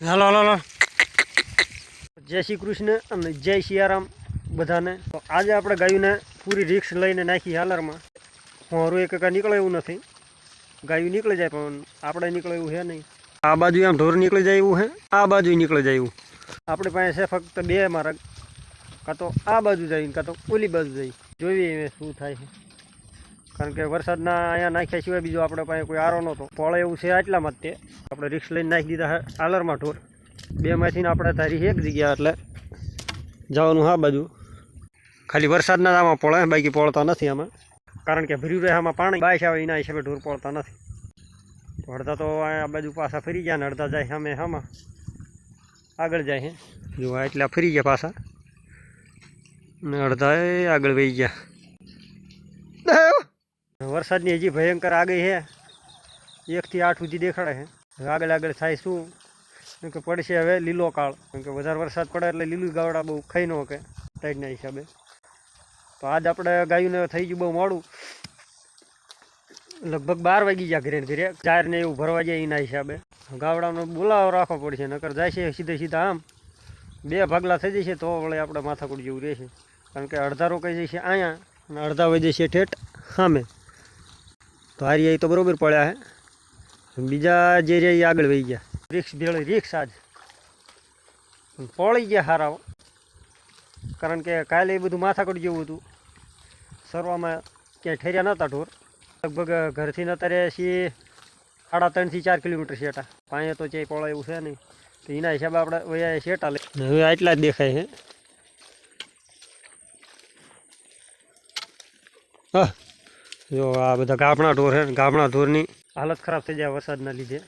હાલો હાલો જય શ્રી કૃષ્ણ અને જય સિયારામ બધાને. તો આજે આપણે ગાયુંને પૂરી રિક્સ લઈને નાખી હાલરમાં. હોરું એક કાંઈ નીકળે એવું નથી. ગાયું નીકળી જાય પણ આપણે નીકળે એવું છે નહીં. આ બાજુ આમ ઢોર નીકળી જાય એવું છે આ બાજુ નીકળી જાય એવું. આપણી પાસે છે ફક્ત બે માર્ગ. કાં તો આ બાજુ જાય કાં તો ઓલી બાજુ જાય. જોઈએ શું થાય છે. કારણ કે વરસાદના અહીંયા નાખ્યા સિવાય બીજો આપણે પાસે કોઈ આરો નહોતો. પોળે એવું છે આટલામાં જ તે. આપણે રિક્સ લઈને નાખી દીધા છે આલરમાં ઢોર. બેમાંથી આપણે તારી એક જગ્યા એટલે જવાનું હા બાજુ. ખાલી વરસાદના જ આમાં પોળે, બાકી પોળતા નથી આમાં. કારણ કે ભર્યું રહે આમાં પાણી. બાઈશ આવે એના હિસાબે ઢોર પોળતા નથી. અડધા તો આ બાજુ પાછા ફરી ગયા ને અડધા જાય સામે આમાં આગળ જાય હે. જો એટલા ફરી ગયા પાછા. ને અડધા આગળ વહી ગયા. વરસાદની હજી ભયંકર આગળ છે. એકથી આઠ સુધી દેખાડે છે. આગળ આગળ થાય શું? કે પડશે હવે લીલો કાળ. કેમ કે વધારે વરસાદ પડે એટલે લીલું ગાવડા બહુ ખાઈ ન કે ટાઈટના હિસાબે. તો આજ આપણે ગાયુંને થઈ ગયું બહુ મોડું. લગભગ બાર વાગી ગયા ઘરે ઘરે. ચાર ને એવું ભરવા જાય એના હિસાબે. ગાવડાનો બોલાવો રાખવો પડશે, નકર જાય છે સીધે સીધા આમ. બે ભાગલા થઈ જશે તો વળે આપણે માથાકૂટ જેવું રહેશે. કારણ કે અડધા રોકાઈ જશે અહીંયા અને અડધા વહી જશે ઠેઠ સામે. તો હારી તો બરોબર પડ્યા હે. બીજા જે રહ્યા એ આગળ વહી ગયા. રિક્ષ ભેળ રિક્ષ આજ. પળી ગયા હારા કારણ કે કાલે એ બધું માથાકડ જેવું હતું. સરવામાં ક્યાંય ઠેર્યા નહોતા ઢોર. લગભગ ઘરથી નતારે છીએ સાડા ત્રણથી ચાર કિલોમીટર શેટા પાંચે તો ક્યાંય પળે એવું છે નહીં. તો એના હિસાબે આપણે વયા શેટા લે હવે આટલા જ દેખાય છે. હા. જો, આ બધા ગાભણા ઢોર છે ગામડા ઢોરની હાલત ખરાબ થઈ જાય વરસાદના લીધે.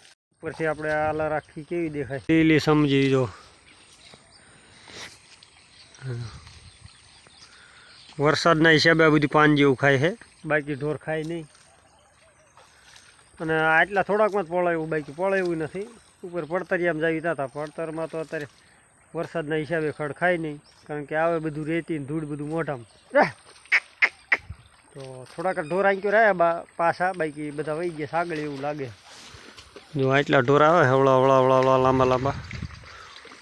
પછી આપણે આલા રાખી કેવી દેખાય? લીલી સમજી જો. વરસાદના હિસાબે આ બધું પાન જેવું ખાય છે. બાકી ઢોર ખાય નહીં. અને આટલા થોડાકમાં જ પળાયું બાકી પળે એવું નથી. ઉપર પડતરિયામાં જાવી હતા પડતરમાં તો અત્યારે વરસાદના હિસાબે ખડ ખાય નહીં, કારણ કે આવે બધું રેતી ધૂળ બધું મોઢામાં! તો થોડાક ઢોર આંક્યો રહ્યા બા પાછા બાકી બધા વહી ગયા સાગળ એવું લાગે. જો આટલા ઢોરા આવે હવળા હવળા હવળા હવળા લાંબા લાંબા.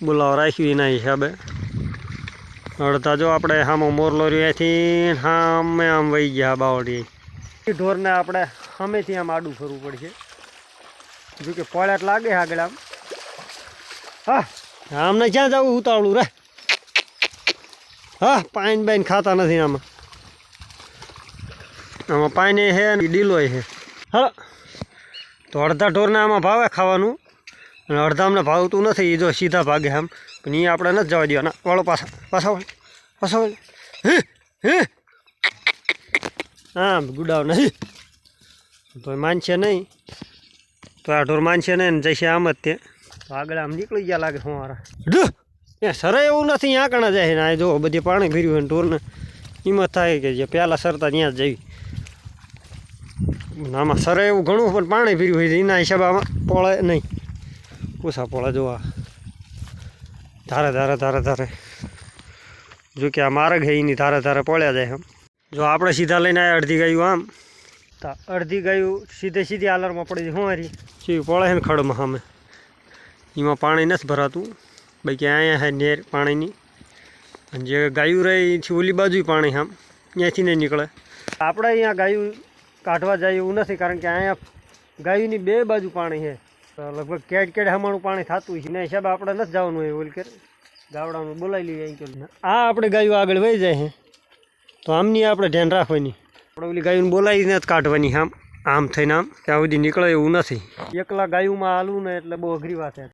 બોલાવો રાખ્યું એના હિસાબે. અડધા જો આપણે સામો મોરલો રહ્યાથી સામે આમ વહી ગયા બાવડી એ ઢોરને આપણે સામેથી આમ આડું ફરવું પડશે. જો કે પોળાટ લાગે આગળ આમ. હા. આમને ક્યાં જવું ઉતાવળું રે? હા પાણી બાઈન ખાતા નથી આમાં. આમાં પાણી છે ને ડીલોય છે. હા તો અડધા ઢોરને આમાં ભાવે ખાવાનું. અને અડધા ભાવતું નથી એ જો સીધા ભાગે આમ. પણ એ આપણે નથી જવા દેવાના. વાળો પાછા પાછા વળ પાછા વળ. હા ગુડાવ નહીં. તો માનશે નહીં. તો આ ઢોર માનશે નહીં ને જશે આમ જ તે. આગળ આમ નીકળી ગયા લાગે તમારા એ સરે એવું નથી ત્યાં કણા જાય ને. આ જો બધી પાણી ભર્યું હોય ઢોરને. હિંમત થાય કે જે પહેલાં સરતા ત્યાં જ જઈ. આમાં સરે એવું ઘણું, પણ પાણી ફીર્યું હોય એના હિસાબે આમાં પોળે નહીં. ઓછા પોળે જોવા ધારે ધારે ધારે ધારે. જો કે આ માર્ગ હે એની ધારે ધારે પોળ્યા જાય આમ જો આપણે સીધા લઈને આવ્યા અડધી ગાયું આમ. તો અડધી ગાયું સીધે સીધી આલરમાં પડી જાય. હું હારી? સીવી પડે છે ને ખડમાં સામે. એમાં પાણી નથી ભરાતું. બાકી અહીંયા છે નેર પાણીની. અને જે ગાયું રહે, એથી ઓલી બાજુ પાણી આમ. ત્યાંથી નહીં નીકળે. આપણે અહીંયા ગાયું કાઢવા જાય એવું નથી, કારણ કે અહીંયા ગાયોની બે બાજુ પાણી છે. લગભગ કેડ કેડ હમાણું પાણી થતું છે. એના હિસાબે આપણે નથી જવાનું હોય કે ગાવડાનું બોલાવી લઈએ અહીં કે આ આપણે ગાયું આગળ વહી જાય છે. તો આમની આપણે ધ્યાન રાખવાની. આપણે ઓલી ગાયું બોલાવીને જ કાઢવાની આમ. આમ થઈને આમ. ત્યાં સુધી નીકળે એવું નથી. એકલા ગાયુંમાં હાલવું ને એટલે બહુ અઘરી વાત છે.